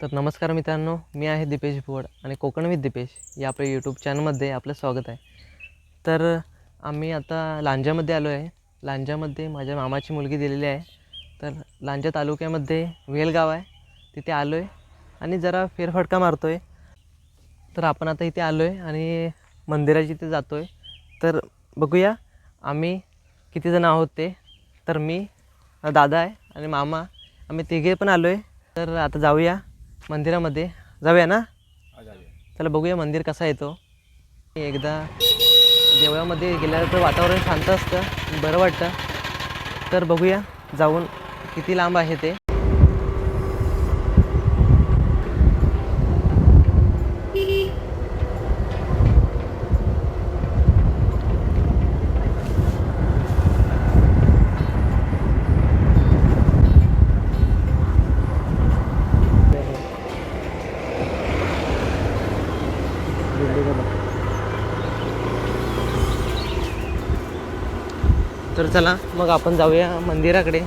तर नमस्कार मित्रांनो मी आहे दीपेश भुवड आणि कोकण विथ दीपेश या आपल्या यूट्यूब चॅनलमध्ये आपलं स्वागत आहे. तर आम्ही आता लांजामध्ये आलो आहे. लांजामध्ये माझ्या मामाची मुलगी दिलेली आहे. तर लांजा तालुक्यामध्ये वेलगाव आहे. तिथे आलो आहे आणि जरा फेरफटका मारतो आहे तर आपण आता इथे आलो आहे आणि मंदिराची इथे जातो आहे तर बघूया आम्ही किती जण आहोत ते. तर मी दादा आहे आणि मामा. आम्ही तिघे पण आलो आहे तर आता जाऊया. मंदिरामध्ये. जाऊया ना? चला बघूया मंदिर कसा येतो एकदा देवळामध्ये गेल्यावर तर वातावरण शांत असतं बरं वाटतं. तर बघूया जाऊन किती लांब आहे ते तर चला मग आपण जाऊया मंदिराकडे.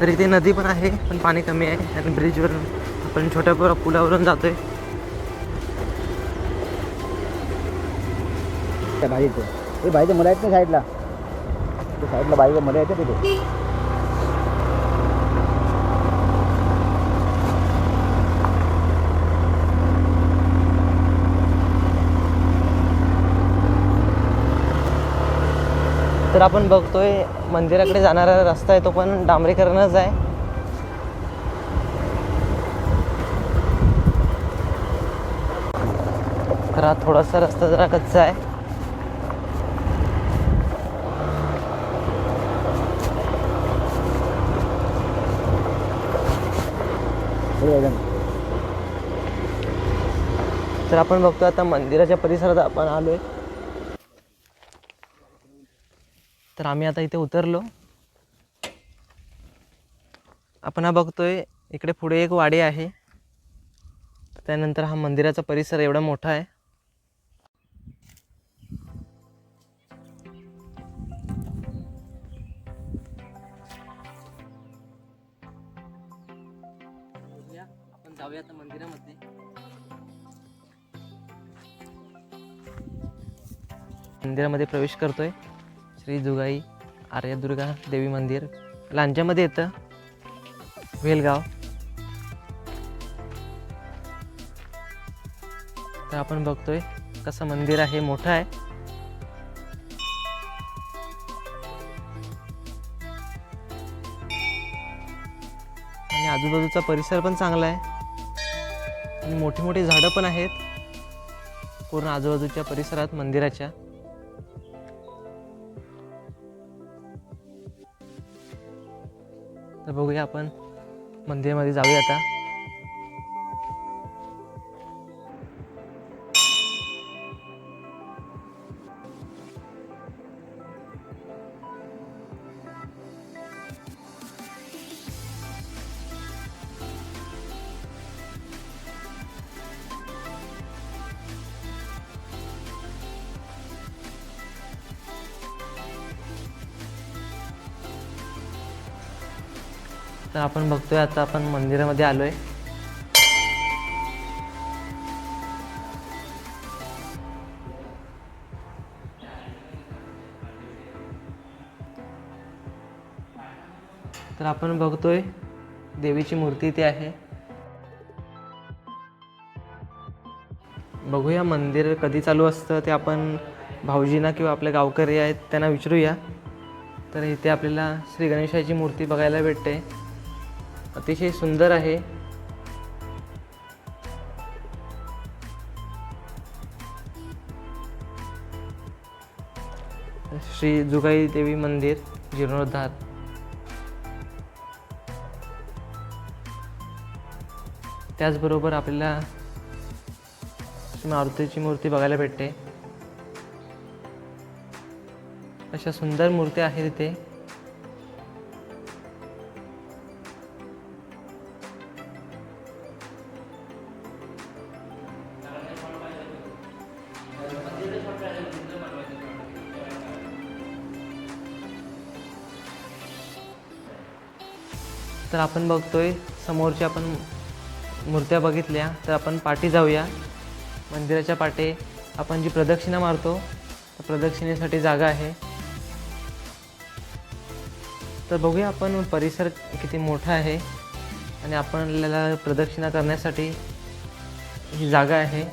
तर इथे नदी पण आहे पण पाणी कमी आहे आणि ब्रिजवर आपण छोट्या पुरा पुलावरून जातोय. त्या भाई ते मला येत नाही साईडला. साईडला बाईक मला येते तिथे. तर आपण बघतोय मंदिराकडे जाणारा रस्ता आहे तो पण डांबरीकरणच आहे. तर हा थोडासा रस्ता जरा कच्चा आहे. तर आपण बघतो आता मंदिराच्या परिसरात आपण आलोय. तर आम्ही आता इथे उतरलो. आपण हा बघतोय इकडे पुढे एक वाडी आहे. त्यानंतर हा मंदिराचा परिसर एवढा मोठा आहे. आपण जाऊया आता मंदिरामध्ये मंदिरामध्ये प्रवेश करतोय. श्री जुगाई आर्यदुर्गा देवी मंदिर लांजामध्ये येतं. वेलगाव. तर आपण बघतोय कसं मंदिर आहे मोठं आहे. आणि आजूबाजूचा परिसर पण चांगला आहे. आणि मोठी मोठी झाडं पण आहेत. पूर्ण आजूबाजूच्या परिसरात मंदिराच्या. तर बघूया आपण मंदिरामध्ये जाऊया आता. तर आपण बघतोय आता आपण मंदिरामध्ये आलोय. तर आपण बघतोय देवीची मूर्ती इथे आहे. बघूया मंदिर कधी चालू असतं ते आपण भाऊजींना किंवा आपले गावकरी आहेत त्यांना विचारूया. तर इथे आपल्याला श्री गणेशाची मूर्ती बघायला भेटते. अतिशय सुंदर आहे. श्री जुगाई देवी मंदिर जीर्णोद्धार. त्याचबरोबर आपल्याला मारुतीची मूर्ती बघायला भेटते. अशा सुंदर मूर्त्या आहेत इथे. तर आपण बघतोय समोरच्या आपण मूर्त्या बघितल्या तर आपण पाठी जाऊया. मंदिराच्या पाठी आपण जी प्रदक्षिणा मारतो त्या प्रदक्षिणेसाठी जागा आहे. तर बघूया आपण परिसर किती मोठा आहे आणि आपल्याला प्रदक्षिणा करण्यासाठी ही जागा आहे.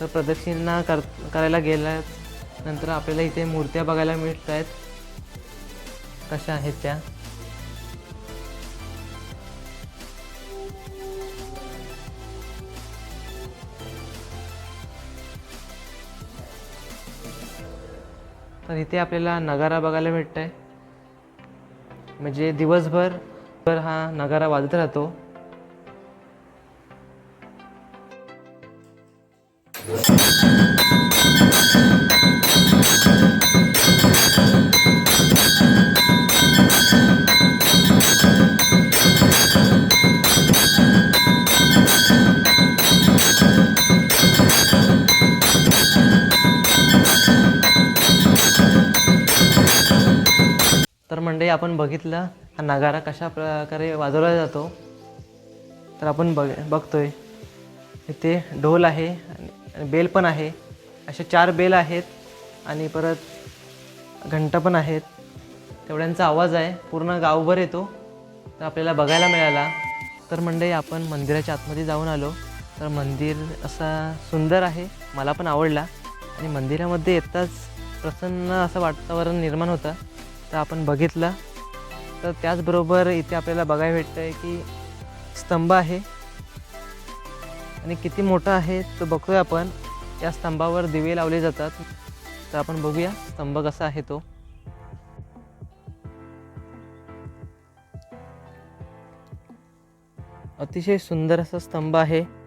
तर प्रदक्षिणा कर करायला गेल्या नंतर आपल्याला इथे मूर्त्या बघायला मिळत आहेत कशा आहेत त्या? तर इथे आपल्याला नगारा बघायला भेटत आहे म्हणजे दिवसभर भर हा नगारा वाजत राहतो. मंडळी आपण बघितलं हा नगारा कशा प्रकारे वाजवला जातो तर आपण बघ बघतोय. इथे ढोल आहे आणि बेल पण आहे. असे चार बेल आहेत आणि परत घंटा पण आहेत. तेवढ्यांचा आवाज आहे पूर्ण गावभर येतो तर आपल्याला बघायला मिळाला. तर मंडळी आपण मंदिराच्या आतमध्ये जाऊन आलो. तर मंदिर असा सुंदर आहे मला पण आवडला. आणि मंदिरामध्ये येताच प्रसन्न असं वातावरण निर्माण होतं. तर आपण बघितलं. तर त्याचबरोबर इथे आपल्याला बघायला भेटतं आहे की स्तंभ आहे. आणि किती मोठा आहे तो बघतोय आपण. या स्तंभावर दिवे लावले जातात. तर आपण बघूया स्तंभ कसा आहे तो. अतिशय सुंदर असा स्तंभ आहे.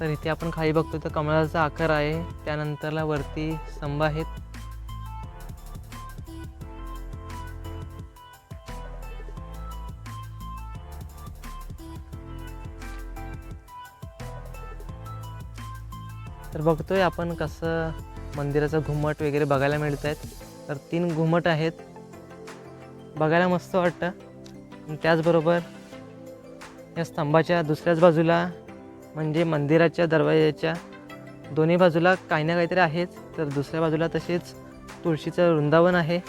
तर इथे आपण खाली बघतो तर कमळाचा आकार आहे. त्यानंतरला वरती स्तंभ आहेत. तर बघतोय आपण कसं मंदिराचं घुमट वगैरे बघायला मिळत आहेत तर तीन घुमट आहेत. बघायला मस्त वाटतं. त्याचबरोबर या स्तंभाच्या दुसऱ्याच बाजूला म्हणजे मंदिराच्या दरवाजाच्या दोन्ही बाजूला काही ना काहीतरी आहेच. तर दुसऱ्या बाजूला तसेच तुळशीचं वृंदावन आहे.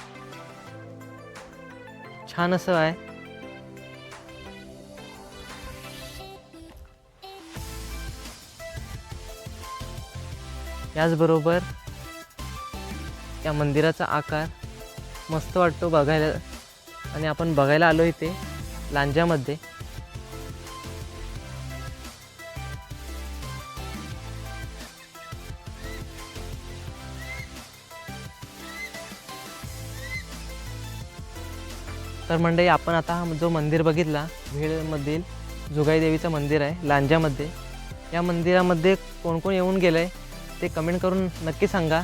छान असं आहे. याचबरोबर या मंदिराचा आकार मस्त वाटतो बघायला. आणि आपण बघायला आलो इथे लांजामध्ये. तर मंडळी आपण आता हा जो मंदिर बघितला भीडमधील जुगाई देवीचं मंदिर आहे लांजामध्ये. या मंदिरामध्ये कोण कोण येऊन गेलं आहे ते कमेंट करून नक्की सांगा.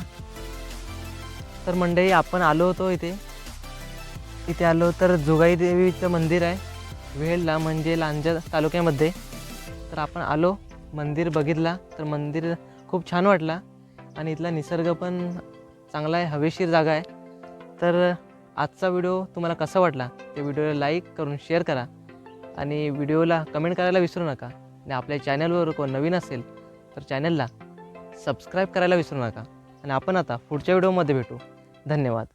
तर मंडळी आपण आलो होतो इथे. इथे आलो तर जुगाई देवीचं मंदिर आहे वेळला म्हणजे लांजा तालुक्यामध्ये. तर आपण आलो मंदिर बघितला तर मंदिर खूप छान वाटला. आणि इथला निसर्ग पण चांगला आहे हवेशीर जागा आहे. तर आजचा व्हिडिओ तुम्हाला कसा वाटला ते व्हिडिओला लाईक करून शेअर करा आणि व्हिडिओला कमेंट करायला विसरू नका. आणि आपल्या चॅनलवर कोण नवीन असेल तर चॅनलला सबस्क्राईब करायला विसरू नका. आणि आपण आता पुढच्या व्हिडिओमध्ये भेटू. धन्यवाद.